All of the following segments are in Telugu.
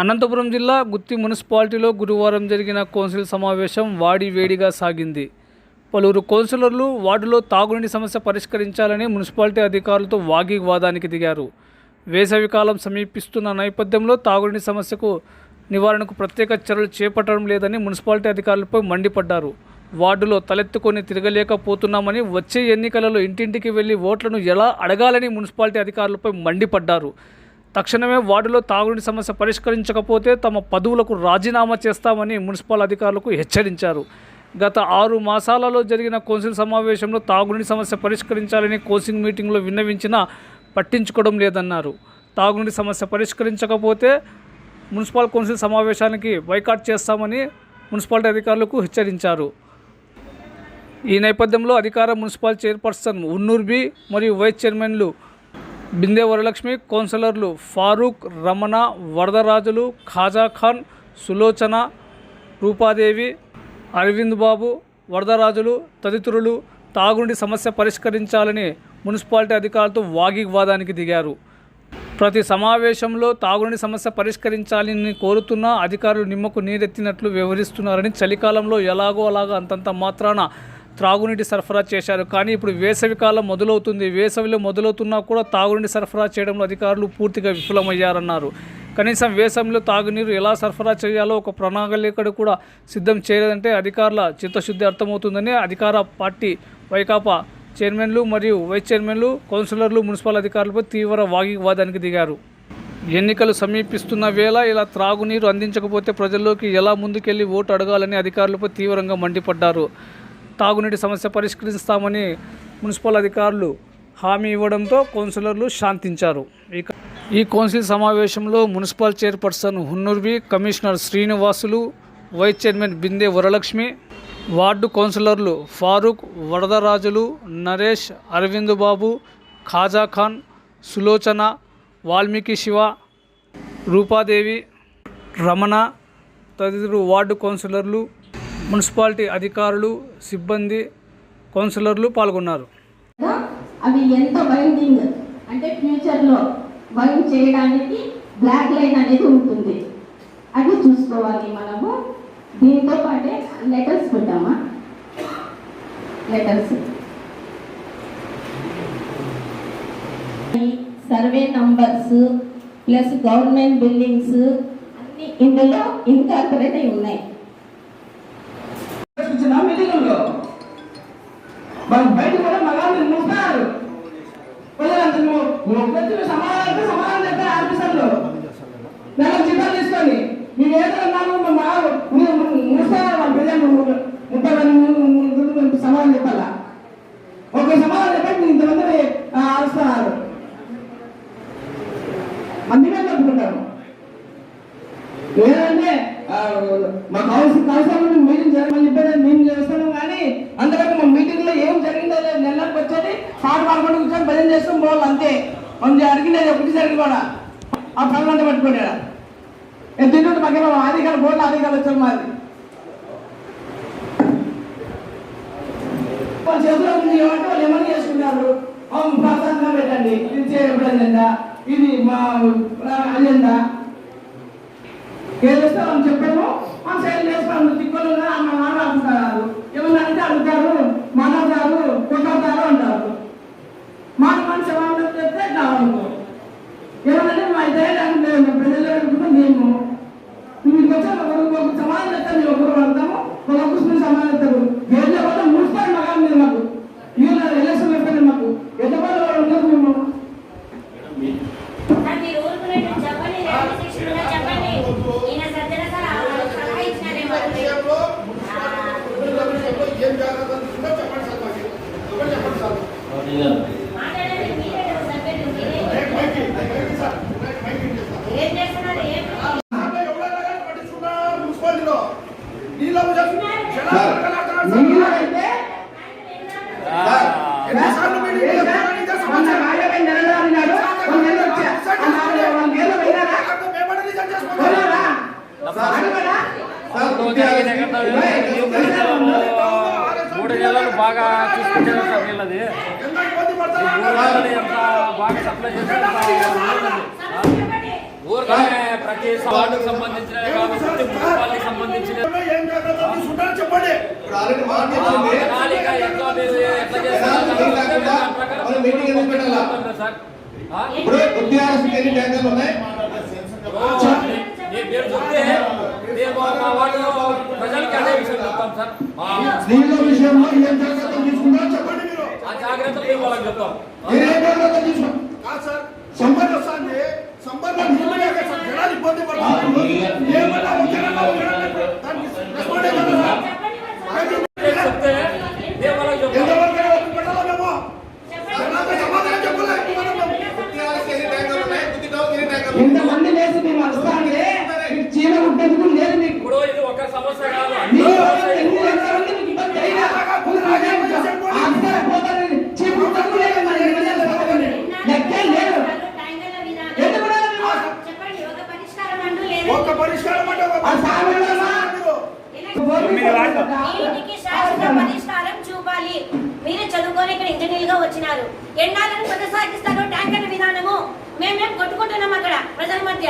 అనంతపురం జిల్లా గుత్తి మున్సిపాలిటీలో గురువారం జరిగిన కౌన్సిల్ సమావేశం వాడి వేడిగా సాగింది. పలువురు కౌన్సిలర్లు వార్డులో తాగునీటి సమస్య పరిష్కరించాలని మున్సిపాలిటీ అధికారులతో వాగ్వివాదానికి దిగారు. వేసవికాలం సమీపిస్తున్న నేపథ్యంలో తాగునీటి సమస్యకు నివారణకు ప్రత్యేక చర్యలు చేపట్టడం లేదని మున్సిపాలిటీ అధికారులపై మండిపడ్డారు. వార్డులో తలెత్తుకొని తిరగలేకపోతున్నామని వచ్చే ఎన్నికలలో ఇంటింటికి వెళ్ళి ఓట్లను ఎలా అడగాలని మున్సిపాలిటీ అధికారులపై మండిపడ్డారు. తక్షణమే వార్డులో తాగునీటి సమస్య పరిష్కరించకపోతే తమ పదవులకు రాజీనామా చేస్తామని మున్సిపల్ అధికారులకు హెచ్చరించారు. గత ఆరు మాసాలలో జరిగిన కౌన్సిల్ సమావేశంలో తాగునీటి సమస్య పరిష్కరించాలని కౌన్సిల్ మీటింగ్లో విన్నవించినా పట్టించుకోవడం లేదన్నారు. తాగునీటి సమస్య పరిష్కరించకపోతే మున్సిపల్ కౌన్సిల్ సమావేశానికి బైకాట్ చేస్తామని మున్సిపాలిటీ అధికారులకు హెచ్చరించారు. ఈ నేపథ్యంలో అధికార మున్సిపల్ చైర్పర్సన్ ఉన్నూర్బి మరియు వైస్ చైర్మన్లు బిందే వరలక్ష్మి కౌన్సిలర్లు ఫారూక్ రమణ వరదరాజులు ఖాజాఖాన్ సులోచన రూపాదేవి అరవింద్ బాబు వరదరాజులు తదితరులు తాగునీటి సమస్య పరిష్కరించాలని మున్సిపాలిటీ అధికారులతో వాగ్వివాదానికి దిగారు. ప్రతి సమావేశంలో తాగునీటి సమస్య పరిష్కరించాలని కోరుతున్న అధికారులు నిమ్మకు నీరెత్తినట్లు వ్యవహరిస్తున్నారని చలికాలంలో ఎలాగో అలాగో అంతంత మాత్రాన త్రాగునీటి సరఫరా చేశారు. కానీ ఇప్పుడు వేసవి కాలం మొదలవుతుంది. వేసవిలో మొదలవుతున్నా కూడా తాగునీటి సరఫరా చేయడంలో అధికారులు పూర్తిగా విఫలమయ్యారన్నారు. కనీసం వేసవిలో తాగునీరు ఎలా సరఫరా చేయాలో ఒక ప్రణాళికడు కూడా సిద్ధం చేయలేదంటే అధికారుల చిత్తశుద్ధి అర్థమవుతుందని అధికార పార్టీ వైకాపా చైర్మన్లు మరియు వైస్ చైర్మన్లు కౌన్సిలర్లు మున్సిపల్ అధికారులపై తీవ్ర వాగివాదానికి దిగారు. ఎన్నికలు సమీపిస్తున్న వేళ ఇలా త్రాగునీరు అందించకపోతే ప్రజల్లోకి ఎలా ముందుకెళ్ళి ఓటు అడగాలని అధికారులపై తీవ్రంగా మండిపడ్డారు. తాగునీటి సమస్య పరిష్కరిస్తామని మున్సిపల్ అధికారులు హామీ ఇవ్వడంతో కౌన్సిలర్లు శాంతించారు. ఇక ఈ కౌన్సిల్ సమావేశంలో municipal chairperson Hunnurbi commissioner Srinivasulu vice chairman Binde Varalakshmi ward కౌన్సిలర్లు ఫారూక్ వరదరాజులు నరేష్ అరవింద్ బాబు ఖాజాఖాన్ సులోచన వాల్మీకి శివ రూపాదేవి రమణ తదితరులు వార్డు కౌన్సిలర్లు మున్సిపాలిటీ అధికారులు సిబ్బంది కౌన్సిలర్లు పాల్గొన్నారు. అవి ఎంత బైండింగ్ అంటే ఫ్యూచర్లో బైండ్ చేయడానికి బ్లాక్ లైన్ అనేది ఉంటుంది. అది చూసుకోవాలి మనము. దీంతో పాటే letters పెట్టామా? Letters. Survey numbers plus government buildings అన్ని ఇందులో ఇన్కార్పొరేట్ ఉన్నాయి చూసిన మీటింగుల్లో వాళ్ళు బయట కూడా మగాళ్ళు మూస్తారు ప్రజలంతా నువ్వు నువ్వు ప్రతి సమాధానం సమాధానం చెప్పే ఆఫీసర్లు నెల జీతాలు తీసుకొని మీరు ఏదో అన్నాము మా మగాళ్ళు మీరు మూస్తారు వాళ్ళ ప్రజలు ముప్పై మంది ము- ము- ము- సమాధానం చెప్పాలా ఒక సమాధానం చెప్పండి మీరు ఇంతమంది ఆడుస్తున్నారు అందుకే చెప్పుకుంటారు లేదంటే ఆ, మా మీటింగ్ జరగమని చెప్పేది మేము చేస్తున్నాం కానీ అందుకని మా మీటింగ్లో ఏం జరిగిందో లేదు. నెలకు వచ్చేది పాట పాడుకుంటూ కూర్చొని భజన చేస్తాం పోవాలి అంతే. మనం జరిగినది ఒకటి జరిగి కూడా. ఆ పనులంతా పట్టుకున్నాడు ఎందుకంటే మాకేమో ఆదికాల బోర్డు ఆదికాలు వచ్చారు మాది. చేతిలో ఉంది ఏమంటే వాళ్ళు ఏమని చేసుకున్నారు? ప్రసాదంగా పెట్టండి. ఇది చేయడం అజెండా ఇది మా అజెండా. ఏదైతే మనం చెప్పామో. మనం సైన్ చేస్తాము తిక్కలు అన్న మాట అంటారు ఏమన్నా అంటే అడుగుతారు మాట్లాడతారు కొట్టారు అంటారు మాట మనిషి ఏమన్నా చెప్తే కావాలి ఏమన్నా మా ధైర్యాన్ని లేదు ప్రజలు అనుకుంటే మేము మీకు వచ్చే ఒకరికి ఒక సమాధానం చెప్తాను మేము ఒకరు వెళ్తాము ఒకరికి సమాధానం చెప్తారు వేరే వల్ల మున్సిపల్ మగా మీరు మాకు వీళ్ళ ఎలక్షన్ అయిపోయింది మాకు ఎంత వాళ్ళు ఉన్నారు మేము అది రూల్ గురించి చెప్పండి రెండు సెక్షన్ కూడా చెప్పండి ఈయన సజ్జన సార్ ఆ సలహా ఇచ్చినారేమో విషయంలో మున్సిపల్ విషయంలో ఏం జరగదంటుందో చెప్పండి సార్ మాకు. ఒకటి చెప్పండి సార్. మాట్లాడండి మీరే కదా సబ్జెక్టు మీరే మైక్ మైక్ ఇ- మైక్ ఇ సార్. మైక్ మైక్ ఇ సార్. ఏం చేస్తున్నారు ఏం అంటే ఎవరైనా కానీ పట్టించుకుంటారు మున్సిపాలిటీలో. నీళ్ళ చేసి జనాలు అడగలేక నీళ్ళు అయితే ఎన్నిసార్లు మీటింగ్ చేస్తారని ఇదే మొన్న సమాచారం. రాజకీయ నెలలు అన్నారు వాళ్ళు ఏదో వచ్చా ఆ నాలుగు వాళ్ళు ఏదో పోయినారా లేకపోతే మేమన్నా నిజం చేసుకుంటాం. పోయినారా అడగరా? మూడు నెలలు బాగా చూసుకుంటారు సార్ వీళ్ళది. ఎంత బాగా సప్లై చేస్తారు ఊరికనే ప్రతి వార్డుకు సంబంధించిన కాబట్టి మున్సిపాలిటీకి సంబంధించిన చెప్పండి. ప్రణాళిక ఎట్లా మీరు ఎట్లా చేస్తారో సార్? ఇప్పుడు ఎన్ని ట్యాంకర్లు ఉన్నాయి? చెప్తే మేము మా వార్డులో ప్రజలకి అదే విషయం చెప్తాం సార్ ఆ- నీళ్ళ విషయంలో ఏం జాగ్రత్తలు తీసుకుంటారో చెప్పండి మీరు ఆ జాగ్రత్తలు మేము వాళ్ళకి చెప్తాం మీరు ఏం జాగ్రత్తలు తీసుకుంటారు కాదు సార్ సంబర్ వస్తుంది సంబర్లో నీళ్ళు లేక సార్ జనాలు ఇబ్బంది పడుతున్నారు ఏమన్నా ఉద్యోగంలో ఉద్యోగంలో దానికి రెస్పాండ్ అయ్యారా సార్? చెప్తే మేము వాళ్ళకి చెప్తాం ఎంతవరకు ఓపిక పట్టాలా మేము జనాలతో సమాధానం చెప్పలే ఉద్యానవనకి ఎన్ని ట్యాంకర్లు ఉన్నాయి బుద్ధి టౌన్కి ఎన్ని ట్యాంకర్లు ఉన్నాయి? ఇంతమంది లేసి మేము వస్తాంటే మీకు చీమ కుట్టేందుకు లేదు మీకు ఇప్పుడు ఇది ఒక సమస్య కాదు అన్ని మీరు సమస్యలు ఎన్ని లక్షల మంది మీకు ఇబ్బంది అయినా ఆస్కార పోతారని చీమ కుట్టేందుకు లేదు మరి ఎన్ని మంది పోతారని. లెక్కే లేదు ట్యాంకర్ల విధానం. ఎందుకు రాదు మీరు? చెప్పండి ఒక పరిష్కారం అంటూ లేదు ఒక్క పరిష్కారం అంటే ఒక ఆ సామాన్యులమా? మీరు మీ ఇంటికి శాశ్వత పరిష్కారం చూపాలి మీరు చదువుకొని ఇక్కడ ఇంజనీర్గా వచ్చినారు ఎన్నాళ్ళని కొనసాగిస్తారు ట్యాంకర్ విధానము మేమేం కొట్టుకుంటున్నాం అక్కడ ప్రజల మధ్య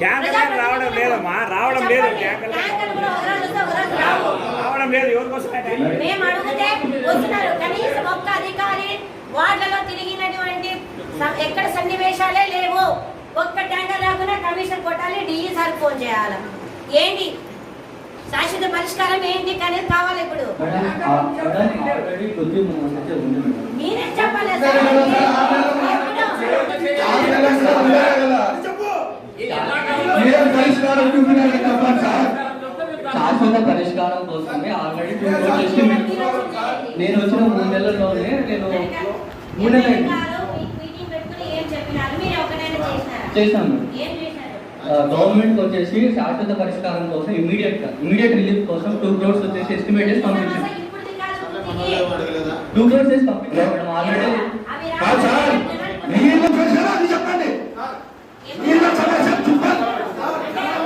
ట్యాంకర్లు రావడం లేదమ్మా, రావడం లేదు. రావడం లేదు. మేము అడిగితే వస్తున్నారు. కనీసం ఒక్క అధికారి వార్డులలో తిరిగినటువంటి ఎక్కడ సన్నివేశాలే లేవు. ఒక్క ట్యాంకర్ రాకుండా కమిషన్ కొట్టాలి. డిఈ సార్ ఫోన్ చేయాలి. ఏంటి? శాశ్వత పరిష్కారం ఏంటి? అనేది కావాలి ఇప్పుడు. మీరే చెప్పాలి సార్ పరిష్కారం చెప్పండి సార్? శాశ్వత పరిష్కారం కోసమే ఆల్రెడీ టూ ఎస్టిమేట్ నేను వచ్చిన మూడు నెలల్లోనే నేను మూడు నెలలు చేశాను గవర్నమెంట్ వచ్చేసి శాశ్వత పరిష్కారం కోసం ఇమీడియట్గా ఇమీడియట్ రిలీఫ్ కోసం టూ క్రోర్స్ వచ్చేసి ఎస్టిమేట్ చేసి పంపించాను? టూ క్రోర్స్ చేసి పంపించాను మేడం ఆల్రెడీ అవి కాదు సార్ నీళ్ళ ప్రశ్న అది చెప్పండి నీళ్ళ సమస్య చెప్పండి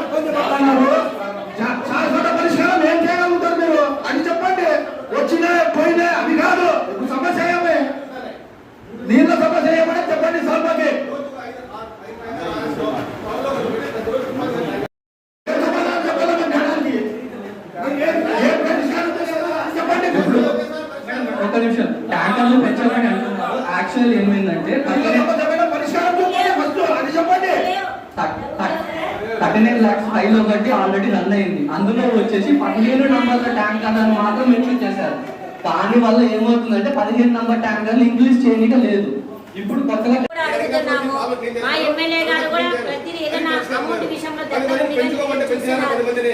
ఇబ్బంది పడుతున్నారు శా- శాశ్వత పరిష్కారం ఏం చేయగలుగుతారు మీరు అని చెప్పండి వచ్చినా పోయినా అది కాదు ఇప్పుడు సమస్య ఏమే నీళ్ళ సమస్య ఏమని చెప్పండి సర్వకి ఏ సమాధానం చెప్పాలి మీ మేడానికి? ఏం ఏం పరిష్కారం చేయాలి? అది చెప్పండి ఇప్పుడు ఒక నిమిషం ట్యాంకర్లు పెంచాలని అంటున్నారు యాక్చువల్ ఏమైందంటే నీళ్ళ సమస్య మీద పరిష్కారం చూపండి ఫస్ట్ అది చెప్పండి థర్టీ నైన్ లాక్స్ ఫైల్ ఒకటి ఆల్రెడీ రన్ అయింది అందులో వచ్చేసి పదిహేను కథను మాత్రం మెన్షన్ చేశారు. దాని వల్ల ఏమవుతుందంటే పదిహేను నంబర్ ట్యాంకర్లు ఇంక్రీజ్ చేయనిక లేదు. ఇప్పుడు కొత్తగా అడుగుతున్నాము మా ఎమ్మెల్యే గారు కూడా ప్రతిదీ ఏదైనా అమౌంట్ విషయంలో.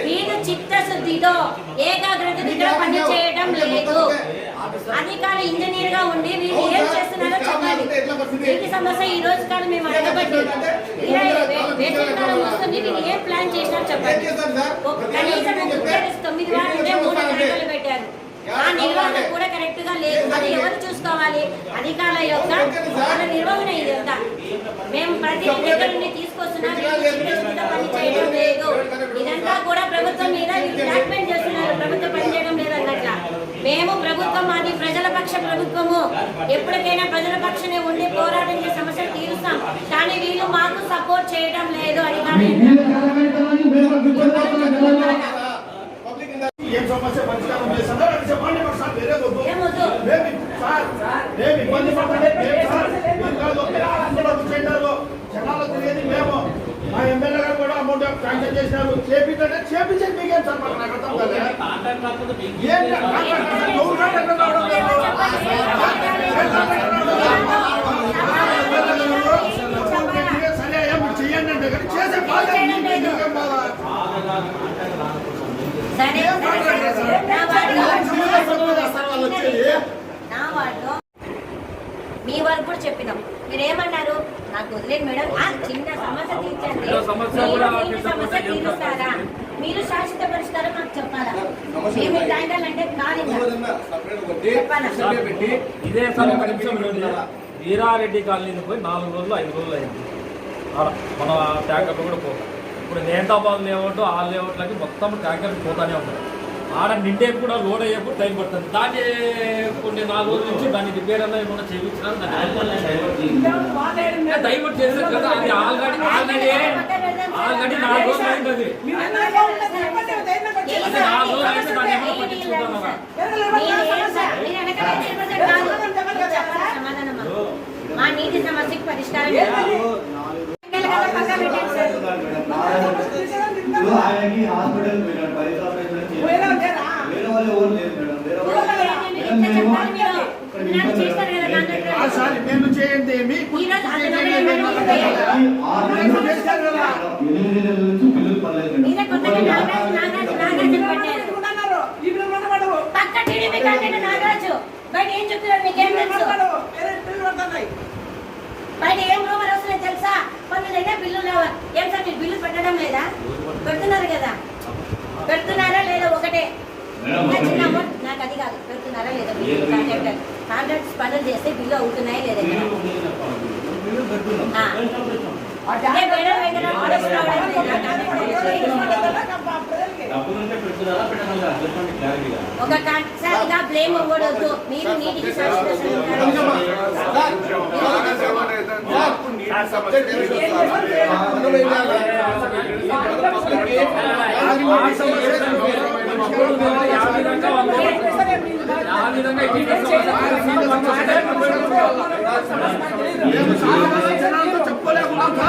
వీళ్ళు చిత్తశుద్ధితో ఏకాగ్రతతో పని చేయడం లేదు. అధికారి ఇంజనీర్గా ఉండి వీళ్ళు ఏం చేస్తున్నారో చెప్పాలి వీటి సమస్య ఈ రోజు కాదు మేము అడగబట్టి వేసవికాలం వస్తుంది వీళ్ళు ఏం ప్లాన్ చేసినారో చెప్పండి. కనీసం తొమ్మిది వారు ఉంటే మూడు ట్యాంకులు పెట్టారు. ఆ నిర్వహణ కూడా కరెక్ట్గా లేదు. అది ఎవరు చూసుకోవాలి? అధికారుల యొక్క వాళ్ళ నిర్వహణ ఇదంతా మేము ప్రతి దగ్గర నుండి తీసుకొస్తున్నాం పని చేయడం లేదు. ఇదంతా కూడా ప్రభుత్వం మీద చేస్తున్నారు. ప్రభుత్వం పని చేయడం లేదు అన్నట్ల. మేము ప్రభుత్వం మాది ప్రజల పక్ష ప్రభుత్వము. ఎప్పటికైనా ప్రజల పక్షనే ఉండి పోరాటం సమస్యలు తీరుస్తాం. కానీ వీళ్ళు మాకు సపోర్ట్ చేయడం లేదు అధికారులు నీళ్ళు కలబెట్టమని మేము ఇబ్బంది పడుతున్నాం పిల్లలు. పబ్లిక్ ఇందా- ఏం సమస్య పరిష్కారం చేస్తారో అది చెప్పండి మరి సార్ వేరే వద్దు. మేము సార్ మేము ఇబ్బంది పడుతుంటే మేము సార్ ఒకే ఆనందంలో కూర్చుంటారు జనాలు తిరిగేది మేము మా ఎమ్మెల్యే గారు కూడా అమౌంట్ శాంక్షన్ చేసినారు చేపించంటే చేపించేది మీకేం సార్ మాకు నాకు అర్థం కాదు ఏం కాంట్రాక్ట్ రావడం. సరే ఏం మీరు చెయ్యండి అంటే కానీ చేసే బాధ్యత మీకేం బాధ? సరే ఏం సరే, మాట్లాడలేదు సరే. సార్? నా వార్డులో వాళ్ళు మీ వరకు కూడా చెప్పినాం మీరు ఏమన్నారు నాకు వదిలేదు మేడం ఆ చిన్న సమస్య తీర్చండి సమస్య మీరు తీరుస్తారా మీరు శాశ్వత పరిష్కారం నాకు చెప్పాలా మేము తాగాలంటే అంటే కాదు ఇదే వీరారెడ్డి పోయి నాలుగు రోజులు ఐదు రోజులు అయింది మన ట్యాంకర్లు కూడా పోతాం ఇప్పుడు నేతాబాద్ లేఅవుట్ ఆ లేఅవుట్లకి మొత్తం ట్యాంకర్ పోతానే ఉంటారు ఆడ నిండే కూడా లోడ్ అయ్యేప్పుడు టైం పడుతుంది. దాన్ని కొన్ని నాలుగు రోజుల నుంచి దాన్ని రిపేర్ అన్న ఏమైనా చేయించారు డైవర్ట్ చేశారు కదా అది ఆల్రెడీ ఆల్రెడీ ఆల్రెడీ నాలుగు రోజులు అయింది దాన్ని మా నీటి పరిష్కారం ఆయనకి హాస్పిటల్ మేడం పరిసర వేరే వాళ్ళు ఎవరు లేరు మేడం వేరే మేము చేయండి ఎనిమిది నెలల నుంచి పిల్లలు పర్లేదు పక్క టీడీపీ కంటే నాగరాజు. బయట ఏం చెప్తున్నారు? మీకేం తెలుసు? బయట ఏం రూమర్ వస్తున్నాయి తెలుసా? పన్నులైనా బిల్లు లేవా. ఏం సార్ మీరు బిల్లు పెట్టడం లేదా? పెడుతున్నారు కదా. పెడుతున్నారా లేదా ఒకటే? చిన్న అమౌంట్ నాకు అది కాదు. పెడుతున్నారా లేదా? బిల్లు. కాంట్రాక్టర్ కాంట్రాక్ట్స్ పనులు చేస్తే బిల్లు అవుతున్నాయి లేదా? ఒక కక్షగా బ్లేమ్ అవ్వడద్దు మీరు నీటికి చెప్పుకోలేకుండా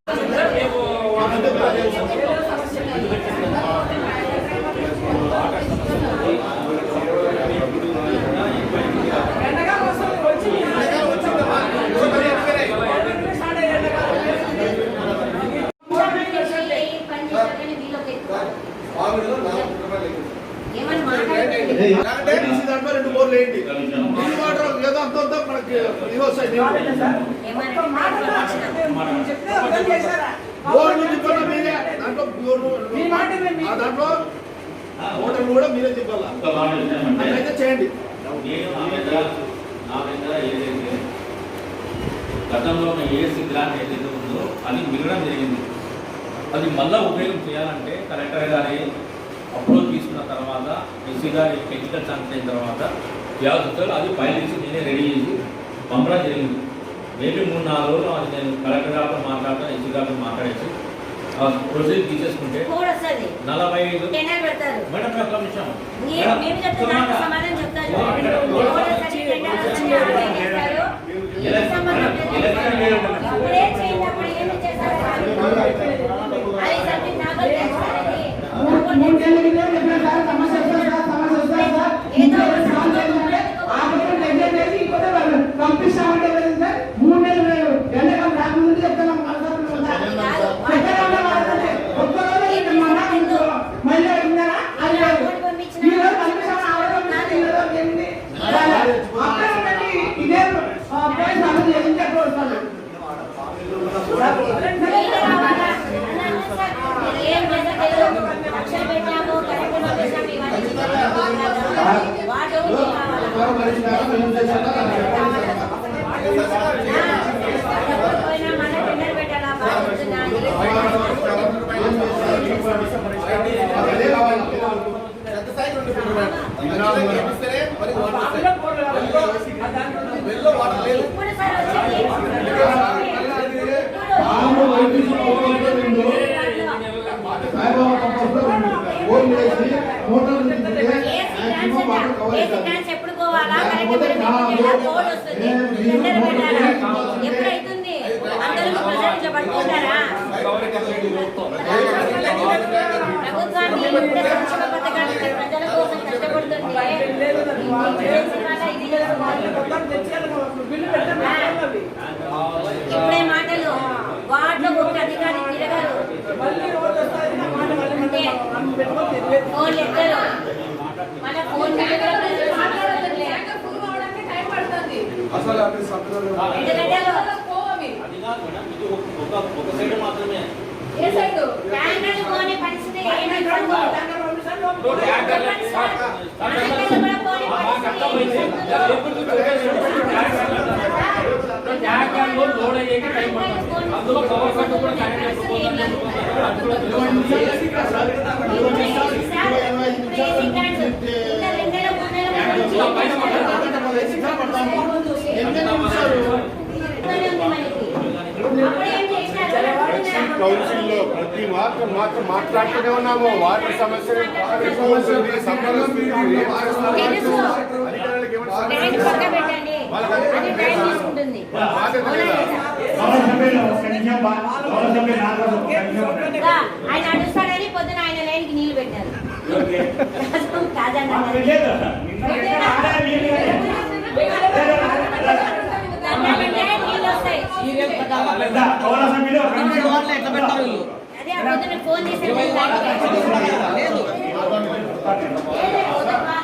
ఆ దాంట్లో ఓటర్లు కూడా మీరే తిప్పాలా? చేయండి. గతంలో ఉన్న ఏసీ గ్రాంట్ ఏదైతే ఉందో అది మిగలడం జరిగింది. అది మళ్ళా ఉపయోగం చేయాలంటే కలెక్టర్ గారి అప్రోచ్ తీసుకున్న తర్వాత ఎస్సీ గారి టెక్నికల్ శాంక్షన్ అయిన తర్వాత వ్యాధులు అది ఫైల్ చేసి నేనే రెడీ చేసి పంపడం జరిగింది. మేబీ మూడు నాలుగు రోజులు అది నేను కలెక్టర్ గారితో మాట్లాడతాను ఎస్సీ గారితో మాట్లాడేసి ప్రొసీజర్ తీసేసుకుంటే నలభై ఐదు మేడం నాకు నెల కోడ్ పెట్టారా ఎప్పుడైతుంది? అందరూ ప్రజలు ఇట్లా ప్రభుత్వాన్ని అసలు సంతలో అది కాదు మేడం ఇది ఒక ఒక సైడ్ మాత్రమే ఏ సైడ్ ట్యాంకర్లు పోని పరిస్థితి ఏంటంటే రెండు సైడ్ ట్యాంకర్లు పోని పరిస్థితి ట్యాంకర్లు లోడ్ అయ్యేకి టైం పడుతుంది అందులో పవర్ కట్ కూడా కనెక్ట్ చేసుకోవాలి అది కూడా 20 నిమిషాలు 20 నిమిషాలు పైన పడతాము అడుస్తాడని పొద్దున ఆయన లైన్కి నీళ్ళు పెట్టారు. ఓకే. కాదన్న మాకు లేదు. నిన్న ఎక్కడ ఆదాయం లేదు కదా. దండం పెట్టే నీళ్ళు వస్తాయి పెద్ద గౌరవ సభ్యులు ఒక నిమిషం. అదే ఆ పొద్దున ఫోన్ చేసి